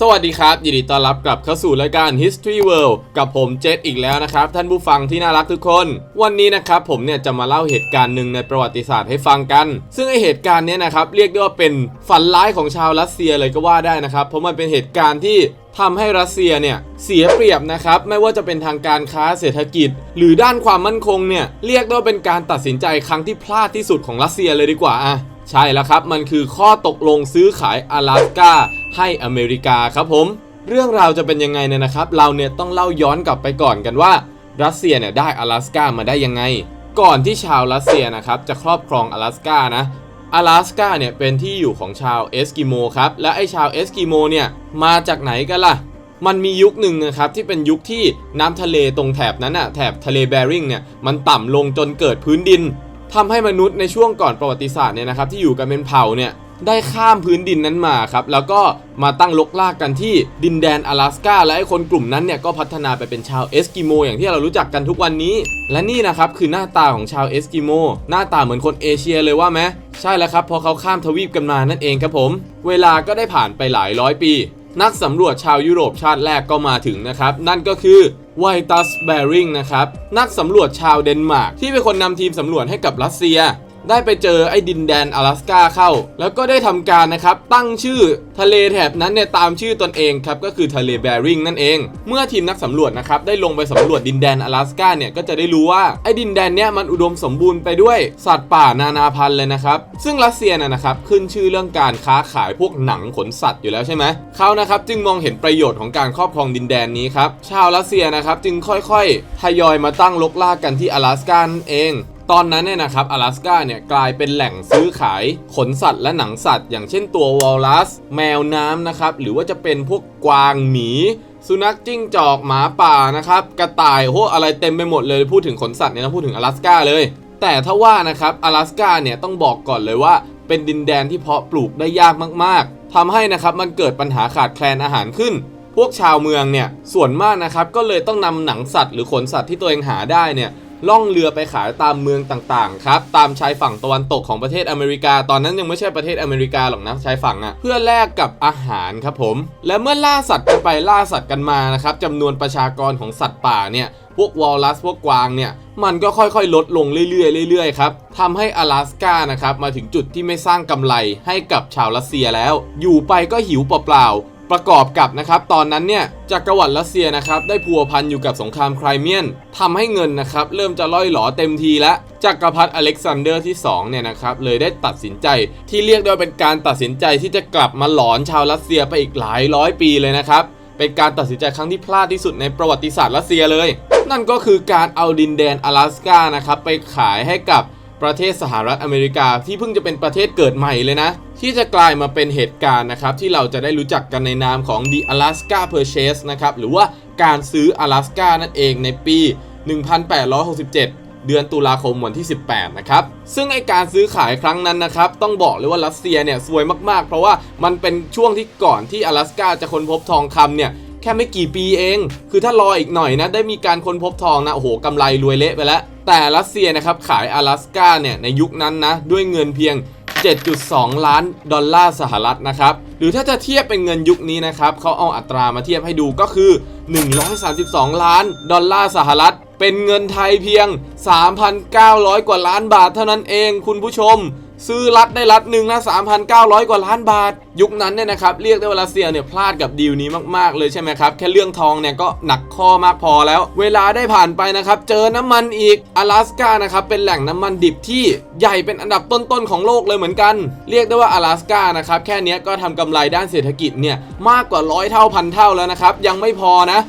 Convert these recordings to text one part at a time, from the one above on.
สวัสดีครับ ยินดีต้อนรับกลับเข้าสู่รายการ History World กับผมเจษอีกแล้วนะครับ ท่านผู้ฟังที่น่ารักทุกคน วันนี้นะครับผมเนี่ยจะมาเล่าเหตุการณ์หนึ่งในประวัติศาสตร์ให้ฟังกัน ซึ่งไอเหตุการณ์เนี้ยนะครับเรียกได้ว่าเป็นฝันร้ายของชาวรัสเซียเลยก็ว่าได้นะครับ เพราะมันเป็นเหตุการณ์ที่ทำให้รัสเซียเนี่ยเสียเปรียบนะครับ ไม่ว่าจะเป็นทางการค้าเศรษฐกิจ หรือด้านความมั่นคงเนี่ยเรียกได้ว่าเป็นการตัดสินใจครั้งที่พลาดที่สุดของรัสเซียเลยดีกว่าอะใช่แล้วครับ มันคือข้อตกลงซื้อขาย阿拉สกา ให้อเมริกาครับผม เรื่องราวจะเป็นยังไงเนี่ยนะครับ เราเนี่ยต้องเล่าย้อนกลับไปก่อนกันว่า รัสเซียเนี่ยได้อลาสก้ามาได้ยังไง ก่อนที่ชาวรัสเซียนะครับจะครอบครองอลาสก้านะอลาสก้าเนี่ยเป็นที่อยู่ของชาวเอสกิโมครับ และไอชาวเอสกิโมเนี่ยมาจากไหนกันล่ะ มันมียุคหนึ่งนะครับที่เป็นยุคที่น้ำทะเลตรงแถบนั้นอะแถบทะเลแบริงเนี่ยมันต่ำลงจนเกิดพื้นดิน ทำให้มนุษย์ในช่วงก่อนประวัติศาสตร์เนี่ยนะครับที่อยู่กันเป็นเผ่าเนี่ย ได้ข้ามพื้นดินนั้นมาครับแล้วก็มาตั้งลกลากกันที่ดินแดน阿拉สกาและไอ้คนกลุ่มนั้นเนี่ยก็พัฒนาไปเป็นชาวเอสกิโมอย่างที่เรารู้จักกันทุกวันนี้ และนี่นะครับคือหน้าตาของชาวเอสกิโมหน้าตาเหมือนคนเอเชียเลยว่าไหมใช่แล้วครับพอเขาข้ามทวีปกันมานั่นเองครับผม เวลาก็ได้ผ่านไปหลายร้อยปี นักสำรวจชาวยุโรปชาติแรกก็มาถึงนะครับ นั่นก็คือไวตัสแบริงนะครับ นักสำรวจชาวเดนมาร์กที่เป็นคนนำทีมสำรวจให้กับรัสเซีย ได้ไปเจอไอ้ดินแดน阿拉สกาเข้า แล้วก็ได้ทำการนะครับตั้งชื่อทะเลแถบนั้นเนี่ยตามชื่อตนเองครับก็คือทะเลแบริงนั่นเอง เมื่อทีมนักสำรวจนะครับได้ลงไปสำรวจดินแดน阿拉สกาเนี่ยก็จะได้รู้ว่าไอ้ดินแดนเนี้ยมันอุดมสมบูรณ์ไปด้วยสัตว์ป่านานาพันธุ์เลยนะครับ ซึ่งรัสเซียน่ะนะครับขึ้นชื่อเรื่องการค้าขายพวกหนังขนสัตว์อยู่แล้วใช่ไหมเขานะครับจึงมองเห็นประโยชน์ของการครอบครองดินแดนนี้ครับชาวรัสเซียนะครับจึงค่อยๆทยอยมาตั้งลกลากกันที่阿拉สกานั่นเอง ตอนนั้นเนี่ยนะครับ阿拉สกาเนี่ยกลายเป็นแหล่งซื้อขายขนสัตว์และหนังสัตว์ อย่างเช่นตัววอลลัส แมวน้ำนะครับ หรือว่าจะเป็นพวกกวางหมี สุนัขจิ้งจอกหมาป่านะครับ กระต่ายโหอะไรเต็มไปหมดเลยพูดถึงขนสัตว์เนี่ยต้องพูดถึง阿拉สกาเลย แต่ถ้าว่านะครับ阿拉สกาเนี่ยต้องบอกก่อนเลยว่า เป็นดินแดนที่เพาะปลูกได้ยากมากๆทำให้นะครับมันเกิดปัญหาขาดแคลนอาหารขึ้น พวกชาวเมืองเนี่ยส่วนมากนะครับก็เลยต้องนำหนังสัตว์หรือขนสัตว์ที่ตัวเองหาได้เนี่ย ล่องเรือไปขายตามเมืองต่างๆครับตามชายฝั่งตะวันตกของประเทศอเมริกา ตอนนั้นยังไม่ใช่ประเทศอเมริกาหรอกนะชายฝั่งอะเพื่อแลกกับอาหารครับผม และเมื่อล่าสัตว์กันไปล่าสัตว์กันมานะครับจำนวนประชากรของสัตว์ป่าเนี่ยพวกวอลลัสพวกกวางเนี่ยมันก็ค่อยๆ ลดลงเรื่อยๆเรื่อยๆครับทำให้阿拉สกานะครับมาถึงจุดที่ไม่สร้างกำไรให้กับชาวรัสเซียแล้ว อยู่ไปก็หิวเปล่าๆ ประกอบกับนะครับตอนนั้นเนี่ยจักรวรรดิรัสเซียนะครับได้พัวพันอยู่กับสงครามไครเมียนทำให้เงินนะครับเริ่มจะล่อยหลอเต็มทีแล้วจักรพรรดิอเล็กซานเดอร์ที่2เนี่ยนะครับเลยได้ตัดสินใจที่เรียกได้ว่าเป็นการตัดสินใจที่จะกลับมาหลอนชาวรัสเซียไปอีกหลายร้อยปีเลยนะครับเป็นการตัดสินใจครั้งที่พลาดที่สุดในประวัติศาสตร์รัสเซียเลย นั่นก็คือการเอาดินแดน阿拉สกานะครับไปขายให้กับ ประเทศสหรัฐอเมริกาที่เพิ่งจะเป็นประเทศเกิดใหม่เลยนะ ที่จะกลายมาเป็นเหตุการณ์นะครับที่เราจะได้รู้จักกันในนามของ The Alaska Purchase นะครับหรือว่าการซื้อ阿拉สกานั่นเองในปี 1867 เดือนตุลาคมวันที่ 18 นะครับ ซึ่งไอการซื้อขายครั้งนั้นนะครับ ต้องบอกเลยว่ารัสเซียเนี่ยซวยมากๆ เพราะว่ามันเป็นช่วงที่ก่อนที่阿拉สกาจะค้นพบทองคำเนี่ย แค่ไม่กี่ปีเอง คือถ้ารออีกหน่อยนะ ได้มีการค้นพบทองนะ โอ้โหกำไรรวยเละไปแล้ว แต่รัสเซียนะครับขาย阿拉สกาเนี่ยในยุคนั้นนะด้วยเงินเพียง 7.2 ล้านดอลลาร์สหรัฐนะครับหรือถ้าจะเทียบเป็นเงินยุคนี้นะครับเขาเอาอัตรามาเทียบให้ดูก็คือ 132 ล้านดอลลาร์สหรัฐ เป็นเงินไทยเพียง 3,900 กว่าล้านบาทเท่านั้นเองคุณผู้ชม ซื้อรัฐได้รัฐหนึ่งนะ3,900 กว่าล้านบาท ยุคนั้นเนี่ยนะครับเรียกได้ว่ารัสเซียเนี่ยพลาดกับดีลนี้มากๆเลยใช่ไหมครับ แค่เรื่องทองเนี่ยก็หนักข้อมากพอแล้ว เวลาได้ผ่านไปนะครับ เจอน้ำมันอีก阿拉สกานะครับเป็นแหล่งน้ำมันดิบที่ใหญ่เป็นอันดับต้นๆของโลกเลยเหมือนกัน เรียกได้ว่า阿拉สกานะครับแค่เนี้ยก็ทำกำไรด้านเศรษฐกิจเนี่ยมากกว่าร้อยเท่าพันเท่าแล้วนะครับยังไม่พอนะ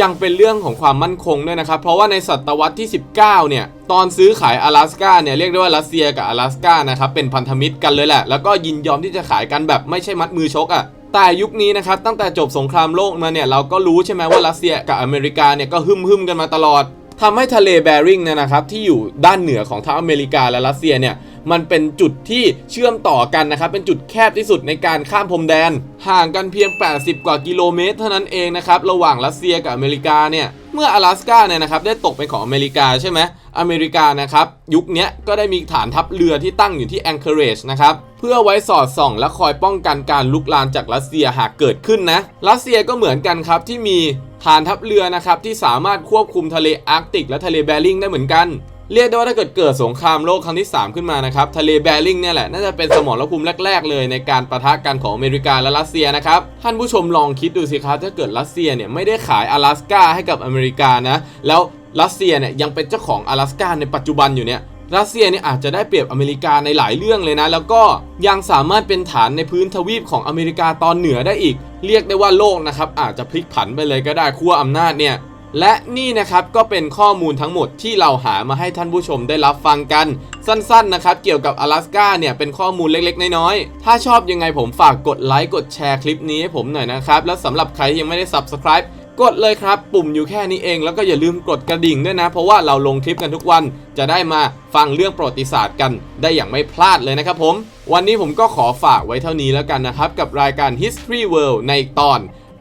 ยังเป็นเรื่องของความมั่นคงด้วยนะครับ เพราะว่าในศตวรรษที่ 19 เนี่ย ตอนซื้อขาย阿拉สกาเนี่ย เรียกได้ว่ารัสเซียกับ阿拉สกานะครับ เป็นพันธมิตรกันเลยแหละ แล้วก็ยินยอมที่จะขายกันแบบไม่ใช่มัดมือชกอะ่ะ แต่ยุคนี้นะครับ ตั้งแต่จบสงครามโลกมาเนี่ย เราก็รู้ใช่ไหมว่ารัสเซียกับอเมริกาเนี่ย ก็หึมหึมๆกันมาตลอด ทำให้ทะเลแบริงเนี่ยนะครับที่อยู่ด้านเหนือของทั้งอเมริกาและรัสเซียเนี่ยมันเป็นจุดที่เชื่อมต่อกันนะครับ เป็นจุดแคบที่สุดในการข้ามพรมแดน ห่างกันเพียง 80 กว่ากิโลเมตร เท่านั้นเองนะครับ ระหว่างรัสเซียกับอเมริกาเนี่ย เมื่อ阿拉สกาเนี่ยนะครับได้ตกเป็นของอเมริกาใช่ไหมอเมริกานะครับยุคนี้ก็ได้มีฐานทัพเรือที่ตั้งอยู่ที่ Anchorage นะครับ พื่อ พื่อไว้สอดส่อง และคอยป้องกันการลุกลามจากรัสเซียหากเกิดขึ้นนะ รัสเซียก็เหมือนกันครับที่มีฐานทัพเรือนะครับที่สามารถควบคุมทะเลอาร์กติกและทะเลแบริ่งได้เหมือนกัน เรียกได้ว่าถ้าเกิดเกิดสงครามโลกครั้งที่ 3 ขึ้นมานะครับทะเลแบริ่งเนี่ยแหละน่าจะเป็นสมรภูมิแรก ๆ เลยในการประทะกันของอเมริกาและรัสเซียนะครับท่านผู้ชมลองคิดดูสิครับถ้าเกิดรัสเซียเนี่ยไม่ได้ขาย阿拉สกาให้กับอเมริกานะแล้วรัสเซียเนี่ยยังเป็นเจ้าของ阿拉สกาในปัจจุบันอยู่เนี่ย รัสเซียเนี่ยอาจจะได้เปรียบอเมริกาในหลายเรื่องเลยนะ แล้วก็ยังสามารถเป็นฐานในพื้นทวีปของอเมริกาตอนเหนือได้อีก เรียกได้ว่าโลกนะครับอาจจะพลิกผันไปเลยก็ได้ขั้วอำนาจเนี่ยและนี่นะครับก็เป็นข้อมูลทั้งหมดที่เราหามาให้ท่านผู้ชมได้รับฟังกัน สั้นๆนะครับ เกี่ยวกับ阿拉สกาเนี่ยเป็นข้อมูลเล็กๆ น้อยๆ ถ้าชอบยังไงผมฝากกดไลค์กดแชร์คลิปนี้ให้ผมหน่อยนะครับ แล้วสำหรับใครยังไม่ได้ Subscribe กดเลยครับ ปุ่มอยู่แค่นี้เอง แล้วก็อย่าลืมกดกระดิ่งด้วยนะ เพราะว่าเราลงคลิปกันทุกวัน จะได้มาฟังเรื่องประวัติศาสตร์กัน ได้อย่างไม่พลาดเลยนะครับผม วันนี้ผมก็ขอฝากไว้เท่านี้แล้วกันนะครับ กับรายการ History World ในตอน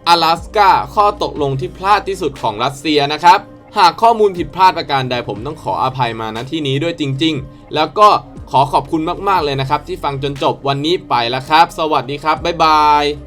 阿拉สกาข้อตกลงที่พลาดที่สุดของรัสเซียนะครับหากข้อมูลผิดพลาดประการใดผมต้องขออภัยมาณที่นี้ด้วยจริง ๆ แล้วก็ขอขอบคุณมากๆเลยนะครับ ที่ฟังจนจบวันนี้ไปแล้วครับ สวัสดีครับ บ๊ายบาย